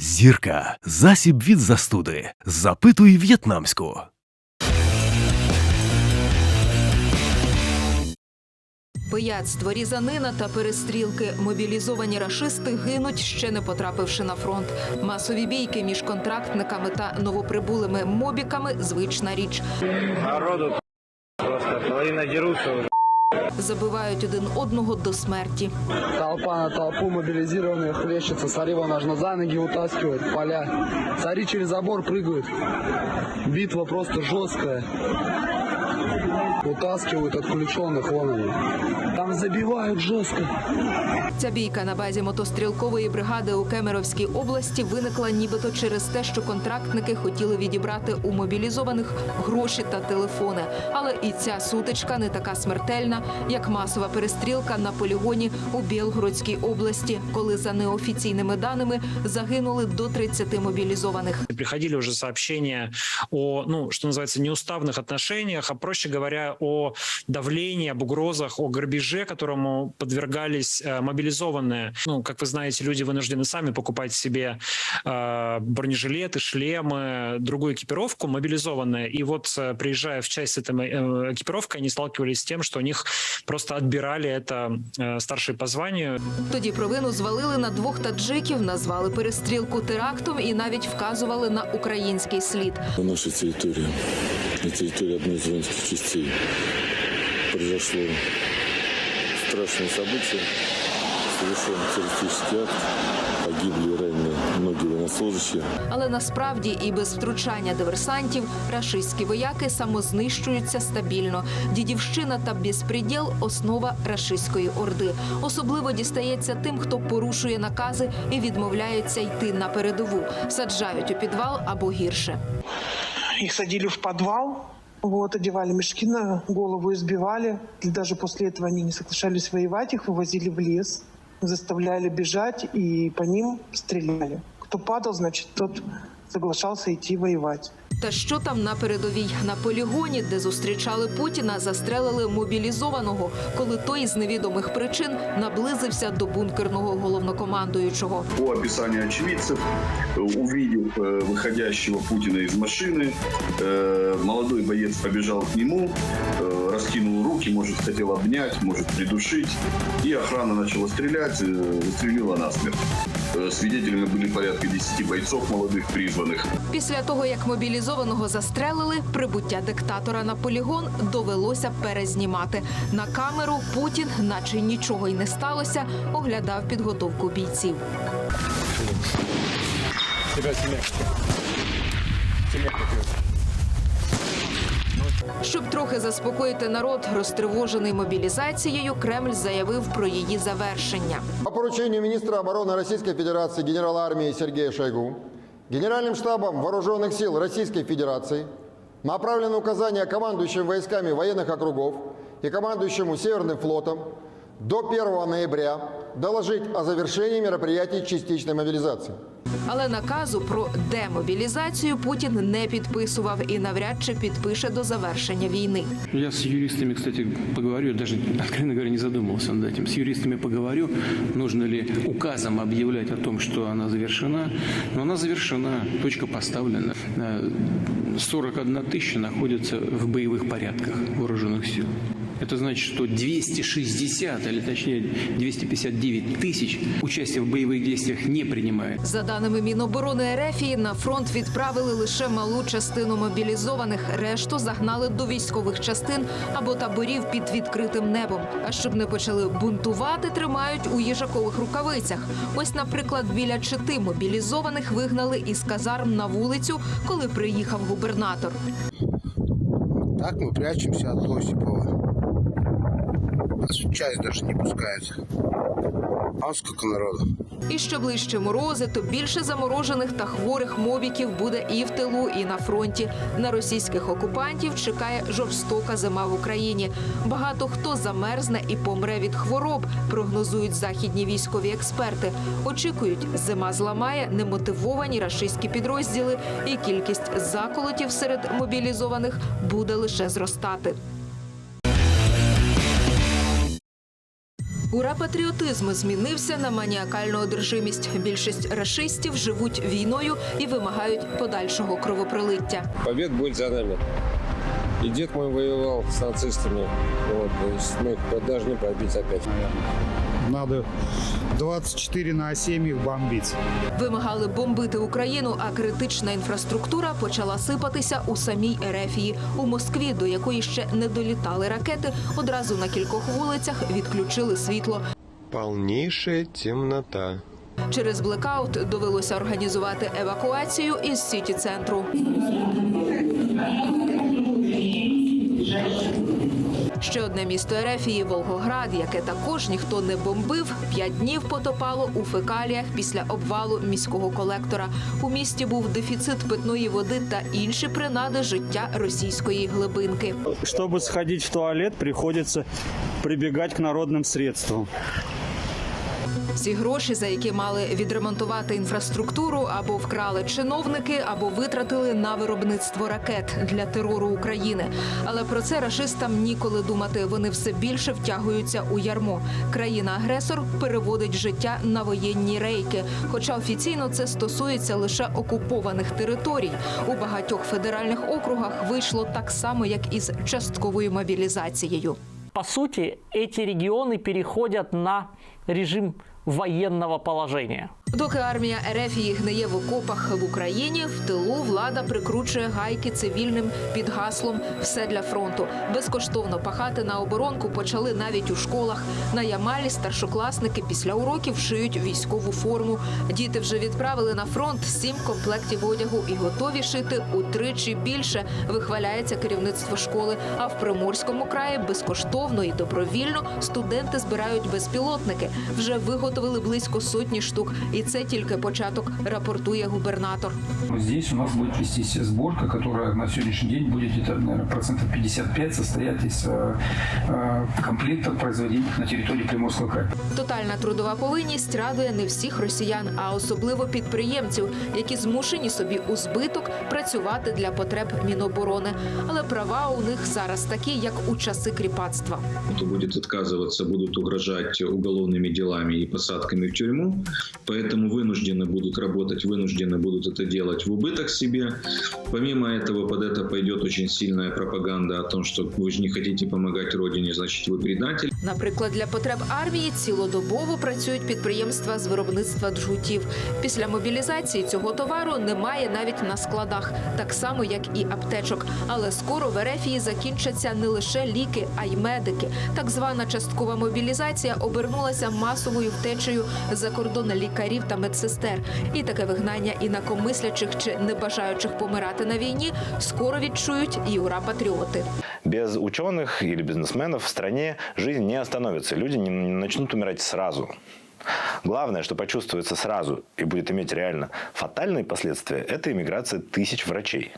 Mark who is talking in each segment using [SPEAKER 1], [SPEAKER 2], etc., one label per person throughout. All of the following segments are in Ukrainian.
[SPEAKER 1] Зірка. Засіб від застуди. Запитуй в'єтнамську.
[SPEAKER 2] Пияцтво, різанина та перестрілки. Мобілізовані рашисти гинуть, ще не потрапивши на фронт. Масові бійки між контрактниками та новоприбулими мобіками звична річ.
[SPEAKER 3] Народу просто половина дерутся уже.
[SPEAKER 2] Забивають один одного до смерті.
[SPEAKER 4] Толпа на толпу мобилизированных хлещется, Сарива нужно за ноги утаскивать в поля. Цари через забор прыгают. Битва просто жесткая. Утаскивают отключенных вон они. Там забивают жестко.
[SPEAKER 2] Ця бійка на базі мотострілкової бригади у Кемеровській області виникла нібито через те, що контрактники хотіли відібрати у мобілізованих гроші та телефони. Але і ця сутичка не така смертельна, як масова перестрілка на полігоні у Білгородській області, коли за неофіційними даними загинули до 30 мобілізованих.
[SPEAKER 5] приходили уже сообщения о, ну, что называется, неуставных отношениях, а проще говоря, о давлении, об угрозах, о грабеже, которому подвергались э, мобилизованные. Ну, как вы знаете, люди вынуждены сами покупать себе э, бронежилеты, шлемы, другую экипировку мобилизованные. И вот, э, приезжая в часть с этой э, экипировкой, они сталкивались с тем, что у них просто отбирали это э, старшие по званию,
[SPEAKER 2] Тоді провину звалили на двох таджиків, назвали перестрілку терактом і навіть вказували на український слід.
[SPEAKER 6] На нашей территории, на территории одной из воинских частей, произошло страшное событие, совершен террористический акт, погибли и ранены многие военнослужащие.
[SPEAKER 2] Але насправді і без втручання диверсантів рашистські вояки самознищуються стабільно. Дідівщина та безпреділ – основа рашистської орди. Особливо дістається тим, хто порушує накази і відмовляється йти на передову, саджають у підвал або гірше.
[SPEAKER 7] Их садили в подвал, вот, одевали мешки на голову, избивали. И даже после этого они не соглашались воевать, их вывозили в лес, заставляли бежать и по ним стреляли. Кто падал, значит, тот соглашался идти воевать.
[SPEAKER 2] Та що там на передовій? На полігоні, де зустрічали Путіна, застрелили мобілізованого, коли той з невідомих причин наблизився до бункерного головнокомандуючого.
[SPEAKER 8] По описанию очевидцев, э, увидев э, выходящего Путина из машины, э, молодой боец побежал к нему, э, раскинул руки, может, хотел обнять, может, придушить. И охрана начала стрелять, э, застрелила насмерть. Э, Свидетелями были порядка 10 бойцов молодых призванных.
[SPEAKER 2] Після того, як мобілізованого застрелили, прибуття диктатора на полігон довелося перезнімати. На камеру Путін, наче нічого й не сталося, оглядав підготовку бійців. Щоб трохи заспокоїти народ, розтривожений мобілізацією, Кремль заявив про її завершення.
[SPEAKER 9] По поручению министра обороны Российской Федерации генерала армии Сергея Шойгу, Генеральным штабом Вооруженных сил Российской Федерации направлено указание командующим войсками военных округов и командующему Северным флотом до 1 ноября доложить о завершении мероприятий частичной мобилизации.
[SPEAKER 2] Але наказу про демобілізацію Путін не підписував і навряд чи підпише до завершення війни.
[SPEAKER 10] Я с юристами, кстати, поговорю, даже, откровенно говоря, не задумывался над этим. С юристами поговорю, нужно ли указом объявлять о том, что она завершена. Но она завершена, точка поставлена. Э, 41 тысяча находится в боевых порядках вооруженных сил. Это значит, что 260, или точнее 259 тысяч участия в боевых действиях не принимает.
[SPEAKER 2] За даними Міноборони Ерефії, на фронт відправили лише малу частину мобілізованих. Решту загнали до військових частин або таборів під відкритим небом. А щоб не почали бунтувати, тримають у їжакових рукавицях. Ось, наприклад, біля чити мобілізованих вигнали із казарм на вулицю, коли приїхав губернатор.
[SPEAKER 11] Так мы прячемся от Осипова. Нас часть даже не пускают. А сколько народу?
[SPEAKER 2] І що ближче морози, то більше заморожених та хворих мобіків буде і в тилу, і на фронті. На російських окупантів чекає жорстока зима в Україні. Багато хто замерзне і помре від хвороб, прогнозують західні військові експерти. Очікують, зима зламає немотивовані рашистські підрозділи, і кількість заколотів серед мобілізованих буде лише зростати. Ура патріотизму змінився на маніакальну одержимість. Більшість рашистів живуть війною і вимагають подальшого кровопролиття.
[SPEAKER 12] Побід буде за нами. И дед мой воевал с нацистами. Вот, то есть мы должны побить опять.
[SPEAKER 13] Надо 24 на 7 их бомбить.
[SPEAKER 2] Вимагали бомбити Україну, а критична інфраструктура почала сипатися у самій Ерефії. У Москві, до якої ще не долітали ракети, одразу на кількох вулицях відключили світло.
[SPEAKER 12] Полнейшая темнота.
[SPEAKER 2] Через блекаут довелося організувати евакуацію із сіті центру. Ще одне місто Ерефії Волгоград, яке також ніхто не бомбив, п'ять днів потопало у фекаліях після обвалу міського колектора. У місті був дефіцит питної води та інші принади життя російської глибинки.
[SPEAKER 14] Щоб сходити в туалет, приходиться прибігати к народним средствам.
[SPEAKER 2] Ці гроші, за які мали відремонтувати інфраструктуру, або вкрали чиновники, або витратили на виробництво ракет для терору України. Але про це рашистам ніколи думати. Вони все більше втягуються у ярмо. Країна-агресор переводить життя на воєнні рейки. Хоча офіційно це стосується лише окупованих територій. У багатьох федеральних округах вийшло так само, як із частковою мобілізацією.
[SPEAKER 15] По сути, эти регионы переходят на режим военного положения.
[SPEAKER 2] Доки армія Ерефії гниє в окопах в Україні, в тилу влада прикручує гайки цивільним під гаслом Все для фронту. Безкоштовно пахати на оборонку почали навіть у школах. На Ямалі старшокласники після уроків шиють військову форму. Діти вже відправили на фронт сім комплектів одягу і готові шити утричі більше. Вихваляється керівництво школи. А в Приморському краї безкоштовно і добровільно студенти збирають безпілотники. Вже виготовили близько сотні штук. І це тільки початок, рапортує губернатор.
[SPEAKER 16] Здесь у нас будет вестись сборка, которая на сегодняшний день будет где-то, наверное, процентов 55 состоять из э, э, комплектов, производимых на территории Приморского края.
[SPEAKER 2] Тотальна трудова повинність радує не всіх росіян, а особливо підприємців, які змушені собі у збиток працювати для потреб Міноборони. Але права у них зараз такі, як у часи кріпацтва.
[SPEAKER 17] кто будет отказываться, будут угрожать уголовными делами и посадками в тюрьму. Поэтому вынуждены будут работать, вынуждены будут это делать в убыток себе. Помимо этого, под это пойдет очень сильная пропаганда о том, что вы же не хотите помогать родине, значит вы предатель.
[SPEAKER 2] Наприклад, для потреб армії цілодобово працюють підприємства з виробництва джгутів. Після мобілізації цього товару немає навіть на складах, так само як і аптечок. Але скоро в Ерефії закінчаться не лише ліки, а й медики. Так звана часткова мобілізація обернулася масовою втечею за кордон лікарів та медсестер. І таке вигнання інакомислячих чи небажаючих помирати на війні скоро відчують і ура патріоти.
[SPEAKER 18] Без ученых или бизнесменов в стране жизнь не остановится. Люди не начнут умирать сразу. Главное, что почувствуется сразу и будет иметь реально фатальные последствия, это иммиграция тысяч врачей.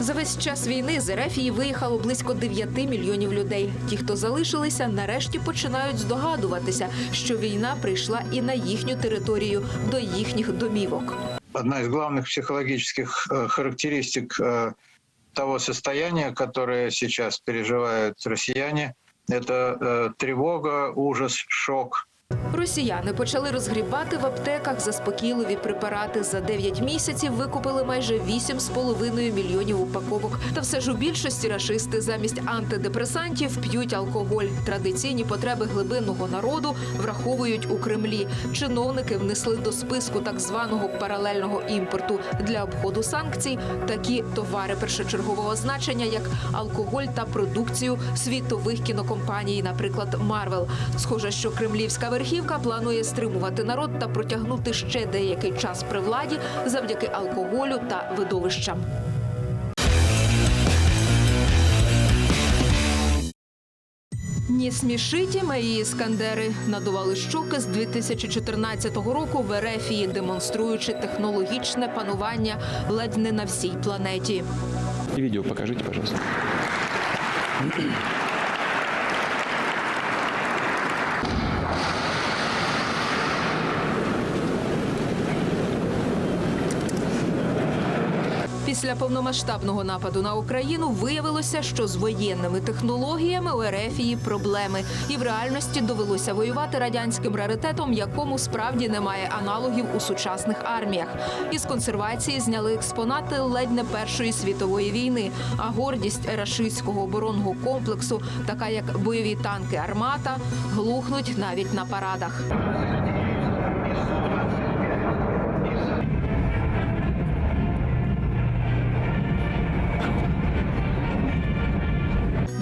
[SPEAKER 2] За весь час війни з Ерефії виїхало близько 9 мільйонів людей. Ті, хто залишилися, нарешті починають здогадуватися, що війна прийшла і на їхню територію, до їхніх домівок.
[SPEAKER 19] Одна из главных психологических э, характеристик э, того состояния, которое сейчас переживают россияне, это э, тревога, ужас, шок.
[SPEAKER 2] Росіяни почали розгрібати в аптеках заспокійливі препарати. За 9 місяців викупили майже 8,5 мільйонів упаковок. Та все ж у більшості рашисти замість антидепресантів п'ють алкоголь. Традиційні потреби глибинного народу враховують у Кремлі. Чиновники внесли до списку так званого паралельного імпорту для обходу санкцій такі товари першочергового значення, як алкоголь та продукцію світових кінокомпаній, наприклад, Марвел. Схоже, що кремлівська верхівка планує стримувати народ та протягнути ще деякий час при владі завдяки алкоголю та видовищам. Ні смішиті мої іскандери надували щоки з 2014 року в Ерефії, демонструючи технологічне панування ледь не на всій планеті.
[SPEAKER 10] Видео покажите, пожалуйста.
[SPEAKER 2] Після повномасштабного нападу на Україну виявилося, що з воєнними технологіями у Ерефії проблеми, і в реальності довелося воювати радянським раритетом, якому справді немає аналогів у сучасних арміях. Із консервації зняли експонати ледь не першої світової війни. А гордість рашистського оборонного комплексу, така як бойові танки Армата, глухнуть навіть на парадах.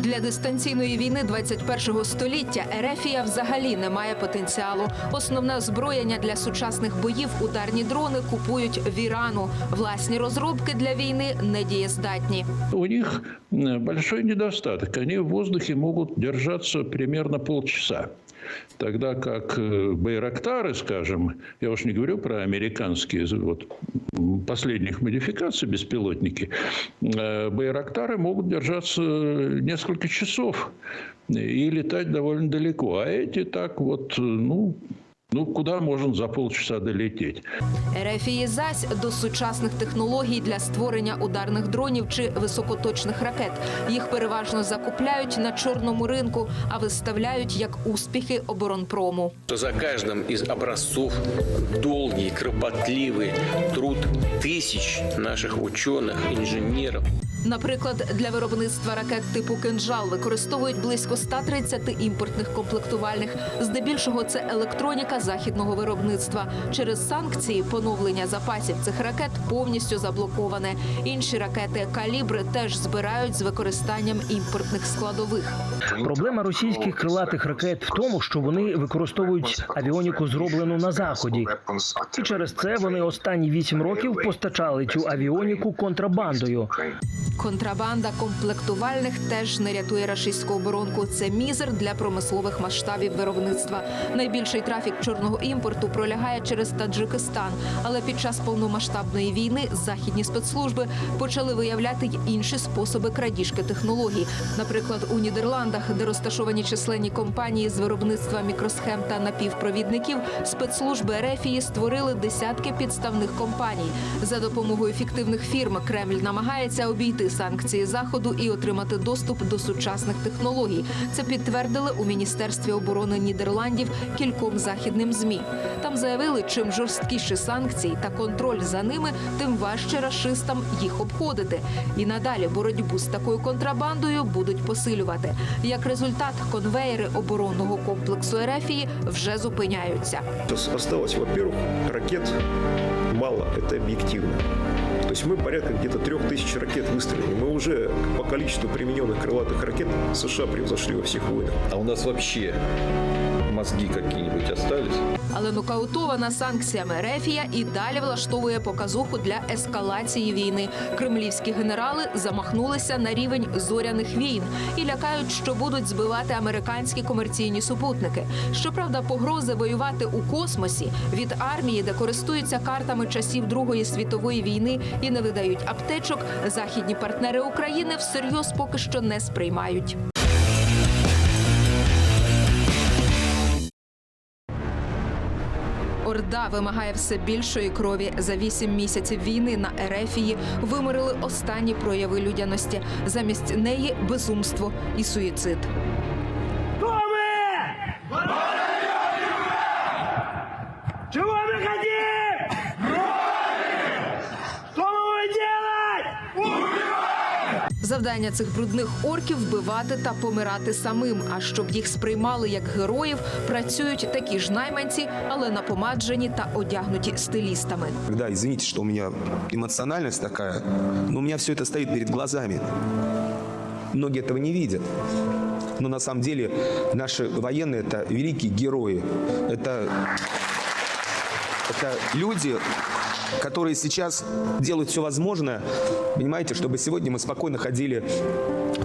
[SPEAKER 2] Для дистанційної війни 21-го століття Ерефія взагалі не має потенціалу. Основне озброєння для сучасних боїв ударні дрони купують в Ірану. Власні розробки для війни недієздатні.
[SPEAKER 20] У них великий недостаток. Вони в воздухе можуть держаться примерно полчаса. Тогда как э, Байрактары, скажем, я уж не говорю про американские вот, последних модификаций беспилотники, э, Байрактары могут держаться несколько часов и летать довольно далеко. А эти так вот, э, ну, ну куда можно за полчаса долететь?
[SPEAKER 2] Ерефії зась до сучасних технологій для створення ударних дронів чи високоточних ракет. Їх переважно закупляють на чорному ринку, а виставляють як успіхи оборонпрому.
[SPEAKER 21] то за каждым из образцов долгий, кропотливый труд тысяч наших ученых, инженеров.
[SPEAKER 2] Наприклад, для виробництва ракет типу кинжал використовують близько 130 імпортних комплектувальних. Здебільшого це електроніка західного виробництва. Через санкції поновлення запасів цих ракет повністю заблоковане. Інші ракети калібри теж збирають з використанням імпортних складових.
[SPEAKER 22] Проблема російських крилатих ракет в тому, що вони використовують авіоніку, зроблену на заході, і через це вони останні вісім років постачали цю авіоніку контрабандою.
[SPEAKER 2] Контрабанда комплектувальних теж не рятує рашистську оборонку. Це мізер для промислових масштабів виробництва. Найбільший трафік чорного імпорту пролягає через Таджикистан. Але під час повномасштабної війни західні спецслужби почали виявляти й інші способи крадіжки технологій. Наприклад, у Нідерландах, де розташовані численні компанії з виробництва мікросхем та напівпровідників, спецслужби Ерефії створили десятки підставних компаній. За допомогою фіктивних фірм Кремль намагається обійти санкції заходу і отримати доступ до сучасних технологій. Це підтвердили у міністерстві оборони Нідерландів кільком західним змі. Там заявили, чим жорсткіші санкції та контроль за ними, тим важче рашистам їх обходити. І надалі боротьбу з такою контрабандою будуть посилювати. Як результат, конвеєри оборонного комплексу Ерефії вже зупиняються.
[SPEAKER 23] Сейчас осталось, во-первых, ракет мало, это объективно. То есть мы порядка где-то трех тысяч ракет выстрелили. Мы уже по количеству примененных крылатых ракет США превзошли во всех войнах.
[SPEAKER 24] А у нас вообще мозги какие-нибудь остались?
[SPEAKER 2] Але нокаутована санкціями Рефія і далі влаштовує показуху для ескалації війни. Кремлівські генерали замахнулися на рівень зоряних війн і лякають, що будуть збивати американські комерційні супутники. Щоправда, погрози воювати у космосі від армії, де користуються картами часів Другої світової війни і не видають аптечок, західні партнери України всерйоз поки що не сприймають. Орда вимагає все більшої крові. За вісім місяців війни на Ерефії вимирили останні прояви людяності. Замість неї безумство і суїцид.
[SPEAKER 25] Чего мы хотим? Что мы будем делать?
[SPEAKER 2] Завдання цих брудних орків вбивати та помирати самим. А щоб їх сприймали як героїв, працюють такі ж найманці, але напомаджені та одягнуті стилістами.
[SPEAKER 26] Когда, извините, что у меня эмоциональность такая, но у меня все это стоит перед глазами. Многие этого не видят. Но на самом деле наши военные – это великие герои. Это, это люди, которые сейчас делают все возможное, понимаете, чтобы сегодня мы спокойно ходили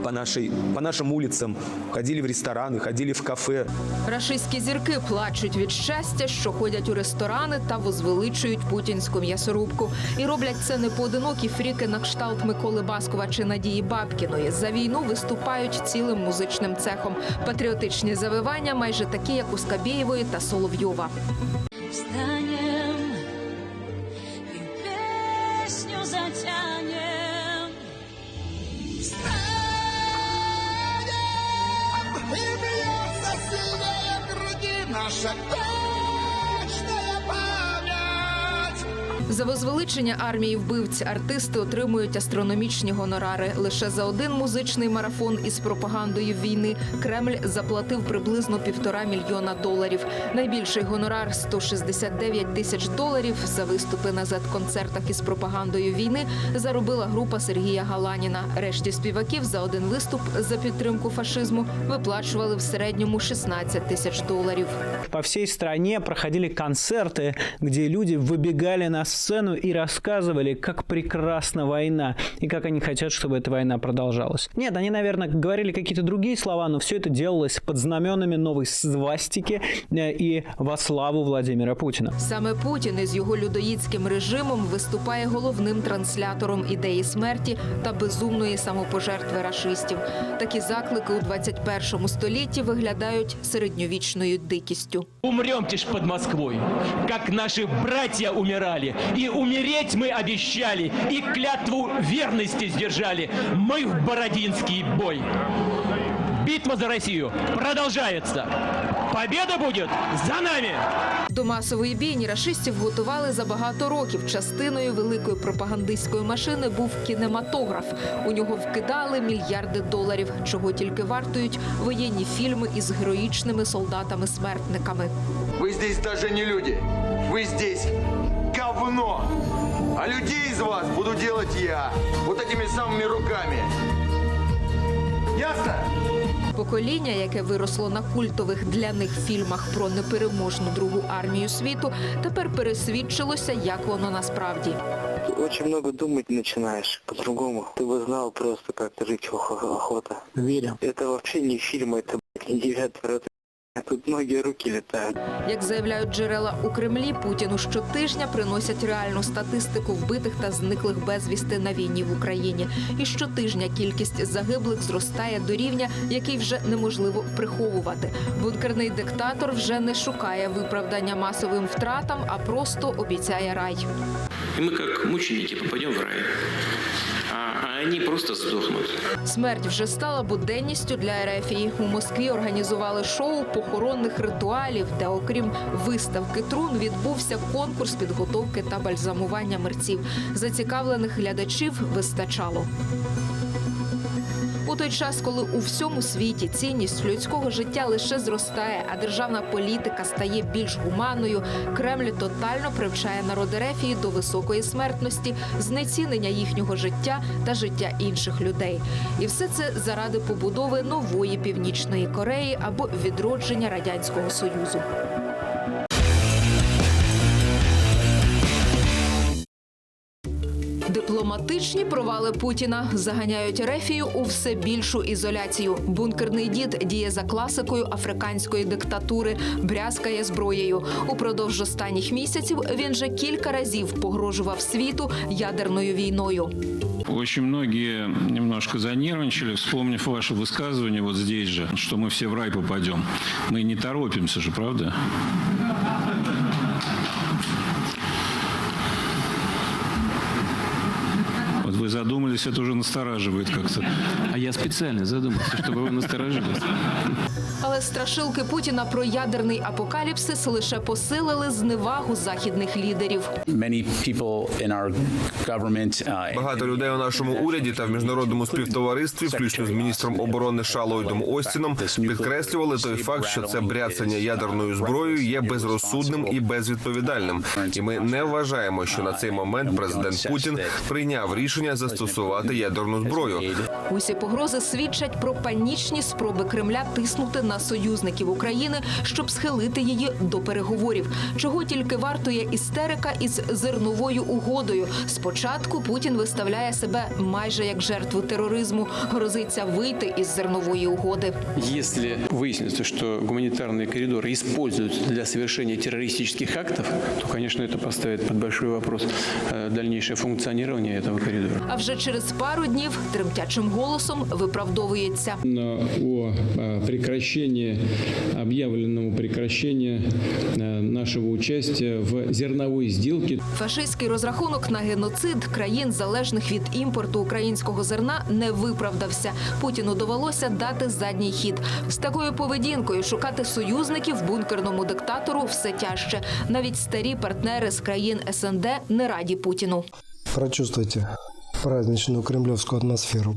[SPEAKER 26] по, нашей, по нашим улицам, ходили в рестораны, ходили в кафе.
[SPEAKER 2] Рашистські зірки плачуть від щастя, що ходять у ресторани та возвеличують путінську м'ясорубку. І роблять це не поодинокі фріки на кшталт Миколи Баскова чи Надії Бабкіної. За війну виступають цілим музичним цехом. Патріотичні завивання майже такі, як у Скабєєвої та Соловйова.
[SPEAKER 27] Встанем
[SPEAKER 25] наша
[SPEAKER 2] За возвеличення армії вбивць артисти отримують астрономічні гонорари. Лише за один музичний марафон із пропагандою війни Кремль заплатив приблизно півтора мільйона доларів. Найбільший гонорар 169 тисяч доларів за виступи на зет-концертах із пропагандою війни заробила група Сергія Галаніна. Решті співаків за один виступ за підтримку фашизму виплачували в середньому 16 тисяч доларів.
[SPEAKER 28] По всей стране проходили концерты, где люди выбегали на сцену и рассказывали, как прекрасна война и как они хотят, чтобы эта война продолжалась. Нет, они, наверное, говорили какие-то другие слова, но все это делалось под знаменами новой свастики э, и во славу Владимира Путина.
[SPEAKER 2] Саме Путін із його людоїдським режимом виступає головним транслятором ідеї смерті та безумної самопожертви рашистів. Такі заклики у 21 столітті виглядають середньовічною дикістю.
[SPEAKER 29] Умрем ж под Москвой, как наши братья умирали. И умереть мы обещали, и клятву верности сдержали. Мы в Бородинский бой. Битва за Россию продолжается. Победа будет за нами!
[SPEAKER 2] До масової бійні рашистів готували за багато років. Частиною великої пропагандистської машини був кінематограф. У нього вкидали мільярди доларів, чого тільки вартують воєнні фільми із героїчними солдатами-смертниками.
[SPEAKER 30] Вы здесь даже не люди. Вы здесь говно. А людей из вас буду делать я. Вот этими самыми руками. Ясно?
[SPEAKER 2] Покоління, яке виросло на культових для них фільмах про непереможну другу армію світу, тепер пересвідчилося, як воно насправді.
[SPEAKER 31] Очень много думать начинаешь по-другому. Ты бы знал просто, как жить охо- охота. Верю. Это вообще не фильм, это блядь, не девятая рота. Тут многие руки летают.
[SPEAKER 2] Як заявляють джерела у Кремлі, Путіну щотижня приносять реальну статистику вбитих та зниклих безвісти на війні в Україні. І щотижня кількість загиблих зростає до рівня, який вже неможливо приховувати. Бункерний диктатор вже не шукає виправдання масовим втратам, а просто обіцяє рай.
[SPEAKER 21] И мы как мученики попадем в рай. А, а они просто сдохнут.
[SPEAKER 2] Смерть вже стала буденністю для Ерефії. У Москві організували шоу похоронних ритуалів, де, окрім виставки трун, відбувся конкурс підготовки та бальзамування мерців. Зацікавлених глядачів вистачало. Той час, коли у всьому світі цінність людського життя лише зростає, а державна політика стає більш гуманною, Кремль тотально привчає народ Ерефії до високої смертності, знецінення їхнього життя та життя інших людей. І все це заради побудови нової північної Кореї або відродження радянського союзу. Дипломатичні провали Путіна заганяють Рефію у все більшу ізоляцію. Бункерний дід діє за класикою африканської диктатури, брязкає зброєю. Упродовж останніх місяців він же кілька разів погрожував світу ядерною війною.
[SPEAKER 32] Очень многие немножко занервничали, вспомнив ваше высказывание вот здесь же, что мы все в рай попадем. Мы не торопимся же, правда? задумались, это уже настораживает как-то.
[SPEAKER 10] А я специально задумался, чтобы вы насторожились.
[SPEAKER 2] Але страшилки Путіна про ядерний апокаліпсис лише посилили зневагу західних лідерів.
[SPEAKER 33] Багато людей у нашому уряді та в міжнародному співтоваристві, включно з міністром оборони Шалойдом Остіном, підкреслювали той факт, що це бряцання ядерною зброєю є безрозсудним і безвідповідальним. І ми не вважаємо, що на цей момент президент Путін прийняв рішення застосувати ядерну зброю.
[SPEAKER 2] Усі погрози свідчать про панічні спроби Кремля тиснути на союзників України, щоб схилити її до переговорів. Чого тільки вартує істерика із зерновою угодою. Спочатку Путін виставляє себе майже як жертву тероризму, грозиться вийти із зернової угоди.
[SPEAKER 10] Если выяснится, что гуманитарные коридоры используются для совершения террористических актов, то, конечно, это поставит под большой вопрос э, дальнейшее функционирование этого коридора.
[SPEAKER 2] А вже через пару днів тремтячим голосом виправдовується.
[SPEAKER 10] о э, прекращении, объявленному прекращении э, нашего участия в зерновой сделке.
[SPEAKER 2] Фашистський розрахунок на геноцид країн, залежних від імпорту українського зерна, не виправдався. Путіну довелося дати задній хід. З такою поведінкою шукати союзників бункерному диктатору все тяжче. Навіть старі партнери з країн СНД не раді Путіну.
[SPEAKER 34] Прочувствуйте праздничную кремлевскую атмосферу.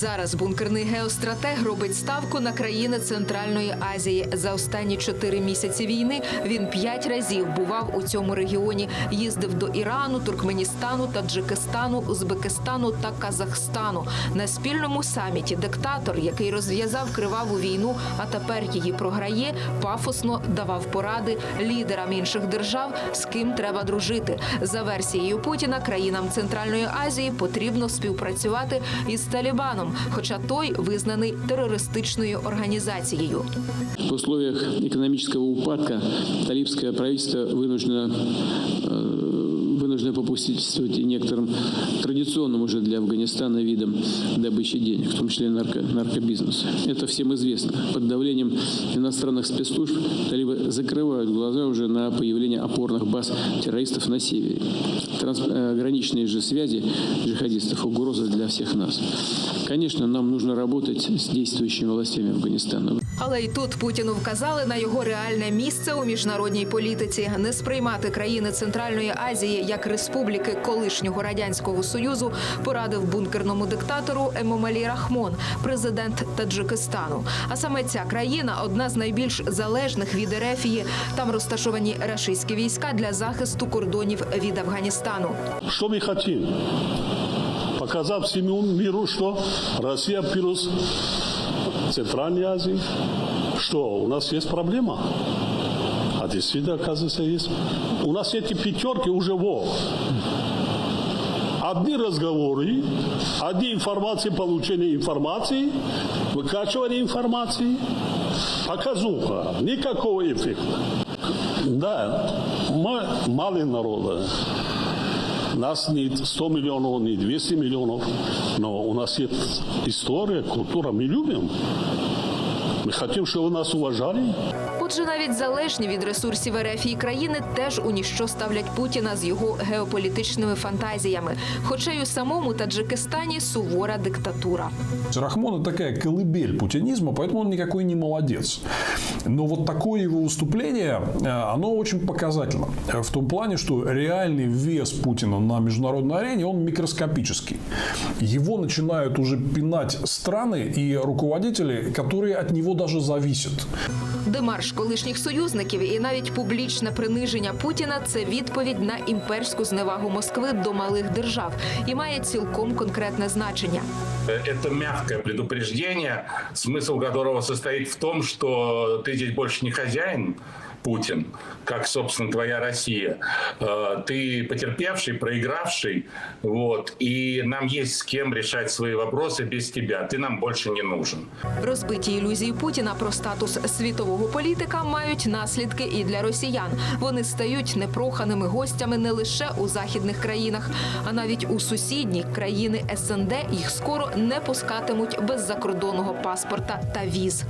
[SPEAKER 2] Зараз бункерний геостратег робить ставку на країни Центральної Азії. За останні чотири місяці війни він п'ять разів бував у цьому регіоні. Їздив до Ірану, Туркменістану, Таджикистану, Узбекистану та Казахстану. На спільному саміті диктатор, який розв'язав криваву війну, а тепер її програє, пафосно давав поради лідерам інших держав, з ким треба дружити. За версією Путіна, країнам Центральної Азії потрібно співпрацювати із Талібаном, хоча той визнаний терористичною організацією.
[SPEAKER 10] В условиях экономического упадка талибское правительство вынуждено, э, вынуждено попустительствовать и некоторым традиционным уже для Афганистана видам добычи денег, в том числе нарко, наркобизнеса. Это всем известно. Под давлением иностранных спецслужб талибы закрывают глаза уже на появление опорных баз террористов на севере. Трансграничные же связи джихадистов – угроза для всех нас. Конечно, нам нужно работать с действующими властями Афганистана.
[SPEAKER 2] Але й тут Путіну вказали на його реальне місце у міжнародній політиці. Не сприймати країни Центральної Азії як республіки колишнього радянського союзу порадив бункерному диктатору Емомалі Рахмон, президент Таджикистану. А саме ця країна одна з найбільш залежних від Ерефії. Там розташовані рашистські війська для захисту кордонів від Афганістану.
[SPEAKER 35] Что мы хотим? Показать всему миру, что Россия плюс Центральной Азии. Что, у нас есть проблема? А действительно, оказывается, есть. У нас эти пятерки уже во. Одни разговоры, одни информации, получение информации, выкачивание информации, показуха, никакого эффекта. Да, мы малый народ. Нас не 100 миллионов, не 200 миллионов, но у нас есть история, культура, мы любим. Мы хотим, чтобы нас уважали.
[SPEAKER 2] Отже, навіть залежні від ресурсів РФ і країни теж у ніщо ставлять Путіна з його геополітичними фантазіями. Хоча й у самому Таджикистані сувора диктатура.
[SPEAKER 36] Рахмон – это такая колыбель путинизма, поэтому он никакой не молодец. Но вот такое его выступление, э, оно очень показательно. В том плане, что реальный вес Путина на международной арене, он микроскопический. Его начинают уже пинать страны и руководители, которые от него даже зависят.
[SPEAKER 2] Демарш колишніх союзників і навіть публічне приниження Путіна це відповідь на імперську зневагу Москви до малих держав і має цілком конкретне значення.
[SPEAKER 37] Это мягкое предупреждение, смысл которого состоит в том, что ты здесь больше не хозяин, Путин, как, собственно, твоя Россия. Э, Ты потерпевший, проигравший, вот, и нам есть с кем решать свои вопросы без тебя. Ты нам больше не нужен.
[SPEAKER 2] Розбиті ілюзії Путіна про статус світового політика мають наслідки і для росіян. Вони стають непроханими гостями не лише у західних країнах, а навіть у сусідні країни СНД їх скоро не пускатимуть без закордонного паспорта та віз.